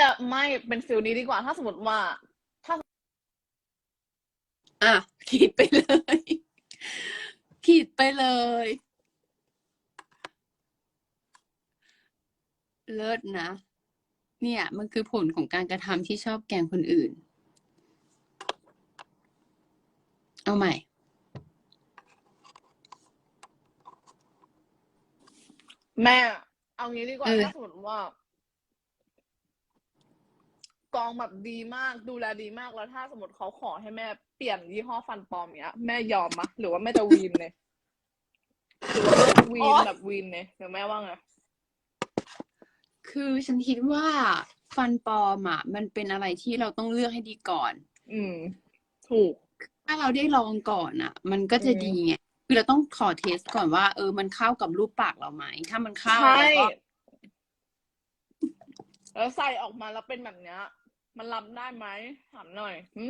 จะไม่เป็นฟิลนี้ดีกว่า ถ้าสมมติว่าอะขีดไปเลยขีดไปเลยเลิศนะ เนี่ย มันคือผลของการกระทำที่ชอบแกล้งคนอื่น เอาใหม่ แม่ เอางี้ดีกว่าเออถ้าสมมติว่า กองแบบดีมากดูแลดีมากแล้วถ้าสมมติเขาขอให้แม่เปลี่ยนยี่ห้อฟันปลอมเนี้ย แม่ยอมมะหรือว่าแม่จะวีนเลยหรือว่าแม่จะวีนแบบวีนเลยหรือแม่ว่าไงคือฉันคิดว่าฟันปลอมอะ มันเป็นอะไรที่เราต้องเลือกให้ดีก่อน อืม ถูก ถ้าเราได้ลองก่อนอะ มันก็จะอืมดีไงคือเราต้องขอเทสก่อนว่า เออมันเข้ากับรูปปากเราไหมถ้ามันเข้าใช่เราก็ แล้วใส่ออกมาแล้วเป็นแบบเนี้ย มันรับได้ไหมถามหน่อยหึ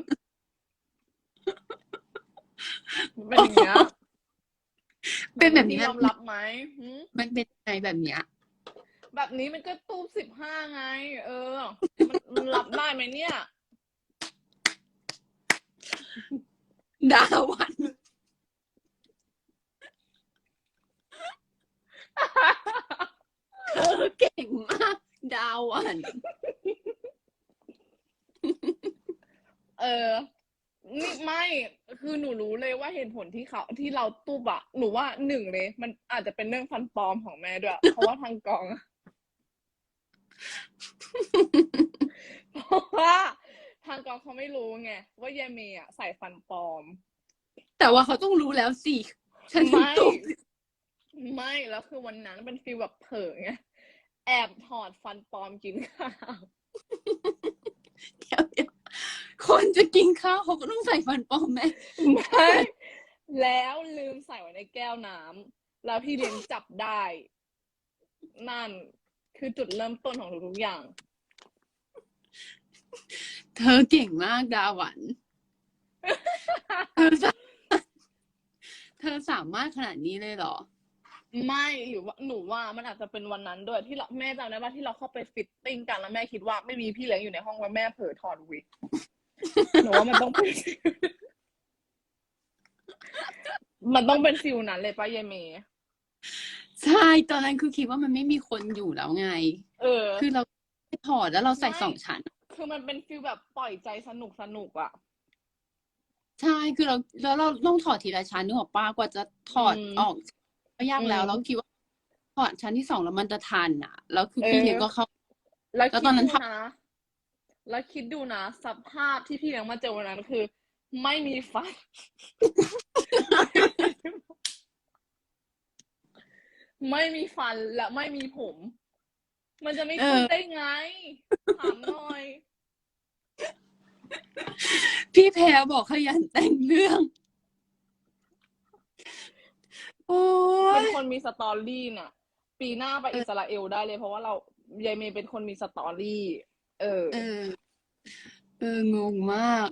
เป็นอย่างเงี้ยเป็นแบบนี้ ยอมรับไหมหึมันเป็นยังไงแบบเนี้ย แบบนี้มันก็ตูบสิบห้าไง เออมันมันรับได้ไหมเนี่ย ดาวัน เธอเก่งมาก ดาวันเออนี่ไม่คือหนูรู้เลยว่าเหตุผลที่เขาที่เราตูบอะหนูว่าหนึ่งเลย มันอาจจะเป็นเรื่องฟันปลอมของแม่ด้วย เพราะว่าทางกองอะเพราะว่าทางกองเขาไม่รู้ไงว่ายายเมย์อะใส่ฟันปลอม แต่ว่าเขาต้องรู้แล้วสิ ฉันไม่ ตุ๊กไม่แล้วคือวันนั้นเป็นฟีลแบบเผลอไง แอบถอดฟันปลอมกินข้าวเดี๋ยวเดี๋ยวคนจะกินข้าวเขาก็ต้องใส่ฟันปลอมไหมไม่แล้วลืมใส่ไว้ในแก้วน้ำแล้วพี่เลี้ยงจับได้ นั่นคือจุดเริ่มต้นของทุกๆอย่าง เธอเก่งมากดาวันเธอสามารถเธอสามารถขนาดนี้เลยเหรอ ไม่หรือว่าหนูว่ามันอาจจะเป็นวันนั้นด้วยที่เราแม่จำได้ว่าที่เราเข้าไปฟิตติ้งกันแล้วแม่คิดว่าไม่มีพี่เลี้ยงอยู่ในห้องแล้วแม่เผลอถอดวิกหนูว่ามันต้องเป็นมันต้องเป็นฟิลนั้นเลยป้ายายเมย์ใช่ตอนนั้นคือคิดว่ามันไม่มีคนอยู่แล้วไง เออ คือเราถอดแล้วเราใส่ไม่สองชั้น คือมันเป็นฟิลแบบปล่อยใจสนุกสนุกอะใช่คือเราแล้วเราต้องถอดทีละชั้นนึกออกป้ากว่าจะถอดอืมออกก็ ยากแล้วอืมแล้วคิดว่าถอดชั้นที่สองแล้วมันจะทันอะแล้วคือเออพี่เลี้ยงก็เข้าแล้วแล้วคิดตอนนั้นดูทำ นะแล้วคิดดูนะสภาพที่พี่เลี้ยงมาเจอวันนั้นคือ ไม่มีฟัน ไม่มีฟันและไม่มีผม มันจะไม่เอขึ้นอได้ไงถามหน่อย พี่แพรบอกขยันแต่งเรื่อง โอ้ เป็น ย คนมีสตอรี่น่ะ ปีหน้าไปเอออิอิสราเอลได้เลย เพราะว่าเรายายเมย์เป็นคนมีสตอรี่ เออ เออ เอองงมาก